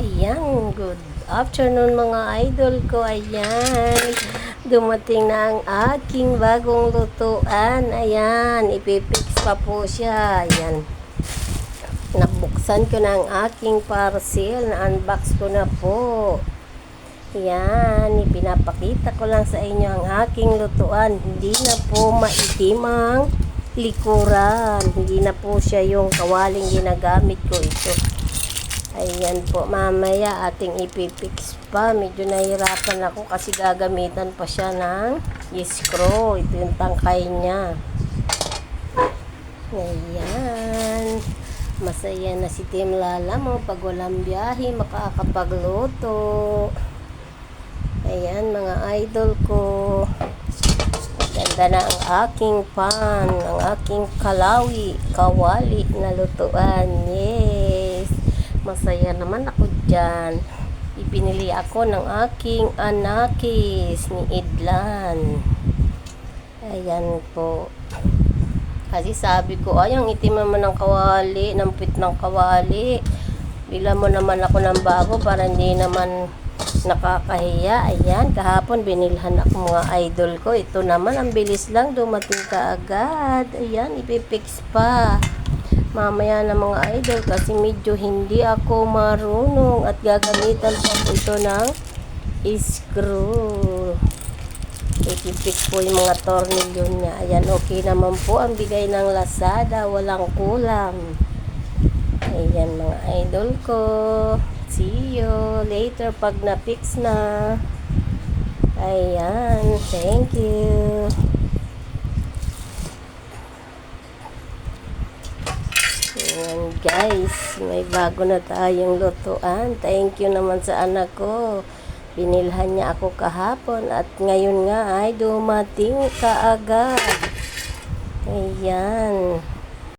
Ayan, good afternoon mga idol ko. Ayan, dumating na ang aking bagong lutuan. Ayan, ipipix pa po siya. Ayan, nabuksan ko na ang aking parcel. Na-unbox ko na po. Ayan, ipinapakita ko lang sa inyo ang aking lutuan. Hindi na po maitim ang likuran. Hindi na po siya yung kawaling ginagamit ko ito. Ayan po, mamaya ating ipipix pa. Medyo nahirapan ako kasi gagamitan pa siya ng screw. Ito yung tangkay niya. Ayan. Masaya na si Team Lala mo pag walang biyahe, makakapagluto. Ayan, mga idol ko. Ganda na ang aking pan, ang aking kalawi, kawali na lutuan. Yes! Masaya naman ako dyan. Ipinili ako ng aking anakis ni Idlan. Ayan po. Kasi sabi ko, ay, ang itim naman ng kawali, ng pit ng kawali. Bila mo naman ako ng bago para hindi naman nakakahiya. Ayan, kahapon binilhan ako mga idol ko. Ito naman, ang bilis lang, dumating ka agad. Ayan, ipipix pa. Mamaya na mga idol kasi medyo hindi ako marunong at gagamitan pa po ito ng screw. Ipipix po yung mga tornilyo niya. Ayan, okay naman po ang bigay ng Lazada. Walang kulang. Ayan mga idol ko. See you later pag na-fix na. Ayan. Thank you. Ayan guys. May bago na tayong lutuan. Thank you naman sa anak ko. Binilhan niya ako kahapon at ngayon nga ay dumating kaagad. Ayan.